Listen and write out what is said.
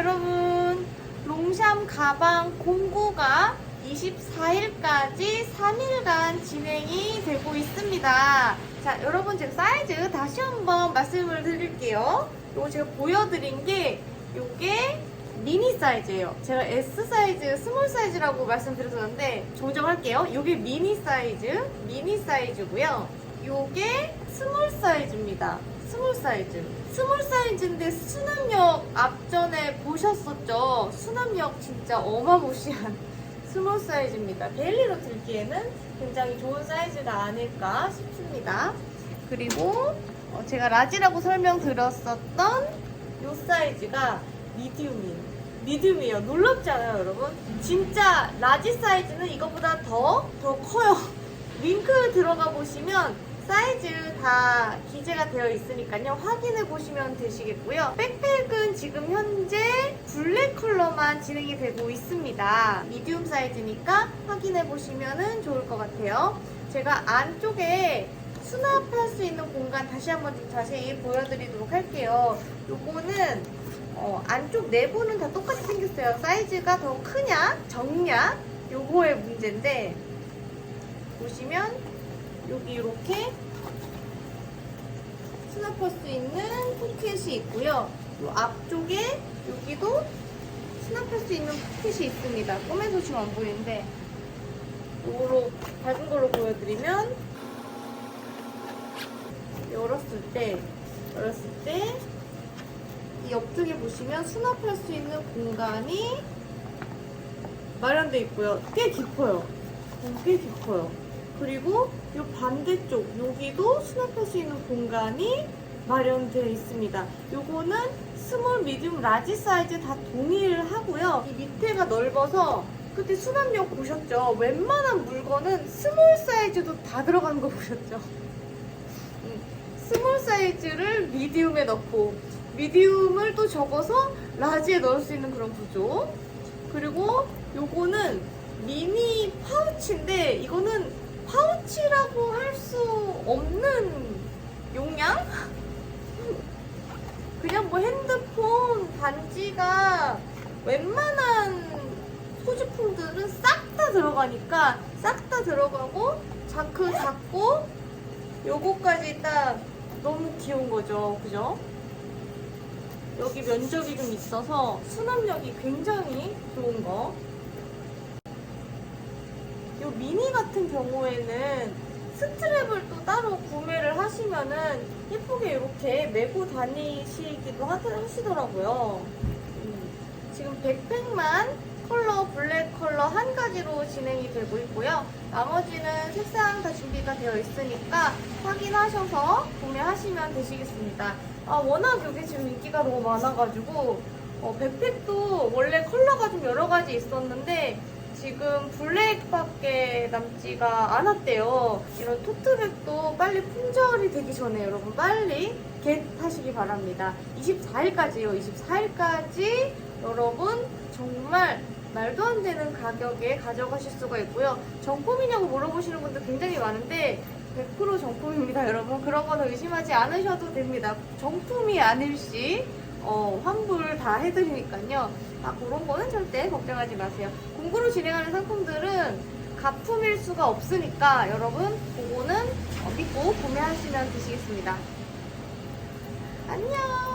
여러분. 롱샴 가방 공고가 24일까지 3일간 진행이 되고 있습니다. 자, 여러분 제가 사이즈 다시 한번 말씀을 드릴게요. 요거 제가 보여드린 게 요게 미니 사이즈예요. 제가 S 사이즈, 스몰 사이즈라고 말씀드렸었는데 정정할게요. 요게 미니 사이즈, 미니 사이즈고요. 요게 스몰 사이즈입니다. 스몰 사이즈. 스몰 사이즈인데 수납력 앞 보셨었죠? 수납력 진짜 어마무시한 스몰 사이즈입니다. 데일리로 들기에는 굉장히 좋은 사이즈가 아닐까 싶습니다. 그리고 어, 제가 라지라고 설명드렸었던 이 사이즈가 미디움이에요. 미디움이에요. 놀랍지 않아요, 여러분? 진짜 라지 사이즈는 이거보다 더, 더 커요. 링크 들어가 보시면 사이즈 다 기재가 되어 있으니까요. 확인해 보시면 되시겠고요. 백팩은 지금 현재 컬러만 진행이 되고 있습니다. 미디움 사이즈니까 확인해 보시면 좋을 것 같아요. 제가 안쪽에 수납할 수 있는 공간 다시 한번 좀 자세히 보여드리도록 할게요. 요거는 어, 안쪽 내부는 다 똑같이 생겼어요. 사이즈가 더 크냐, 적냐, 요거의 문제인데 보시면 여기 이렇게 수납할 수 있는 포켓이 있고요. 요 앞쪽에 여기도 수납할 수 있는 포켓이 있습니다. 꿈에서 지금 안 보이는데 요거로 밝은 걸로 보여드리면 열었을 때 열었을 때 이 옆쪽에 보시면 수납할 수 있는 공간이 마련되어 있고요. 꽤 깊어요. 어, 꽤 깊어요. 그리고 이 반대쪽 여기도 수납할 수 있는 공간이 마련되어 있습니다. 요거는 스몰, 미디움, 라지 사이즈 다 동일하고요. 이 밑에가 넓어서 그때 수납력 보셨죠? 웬만한 물건은 스몰 사이즈도 다 들어가는 거 보셨죠? 음, 스몰 사이즈를 미디움에 넣고 미디움을 또 접어서 라지에 넣을 수 있는 그런 구조. 그리고 요거는 미니 파우치인데 이거는 파우치라고 할 수 없는 용량? 그냥 뭐 핸드폰 반지가 웬만한 소지품들은 싹 다 들어가니까 싹 다 들어가고 자크 작고 요거까지 딱 너무 귀여운 거죠. 그죠? 여기 면적이 좀 있어서 수납력이 굉장히 좋은 거. 이 미니 같은 경우에는 스트랩 을 또 따로 구매를 하시면은 예쁘게 이렇게 메고 다니시기도 하- 하시더라고요. 음, 지금 백팩만 컬러 블랙 컬러 한 가지로 진행이 되고 있고요. 나머지는 색상 다 준비가 되어 있으니까 확인하셔서 구매하시면 되시겠습니다. 아, 워낙 이게 지금 인기가 너무 많아가지고 어, 백팩도 원래 컬러가 좀 여러 가지 있었는데 지금 블랙밖에 남지가 않았대요. 이런 토트백도 빨리 품절이 되기 전에 여러분 빨리 겟하시기 바랍니다. 24일까지요. 24일까지 여러분 정말 말도 안 되는 가격에 가져가실 수가 있고요. 정품이냐고 물어보시는 분들 굉장히 많은데 100% 정품입니다, 여러분. 그런 거는 의심하지 않으셔도 됩니다. 정품이 아닐 시 어, 환불 다 해드리니까요. 아, 그런 거는 절대 걱정하지 마세요. 공구로 진행하는 상품들은 가품일 수가 없으니까 여러분 그거는 어, 믿고 구매하시면 되시겠습니다. 안녕!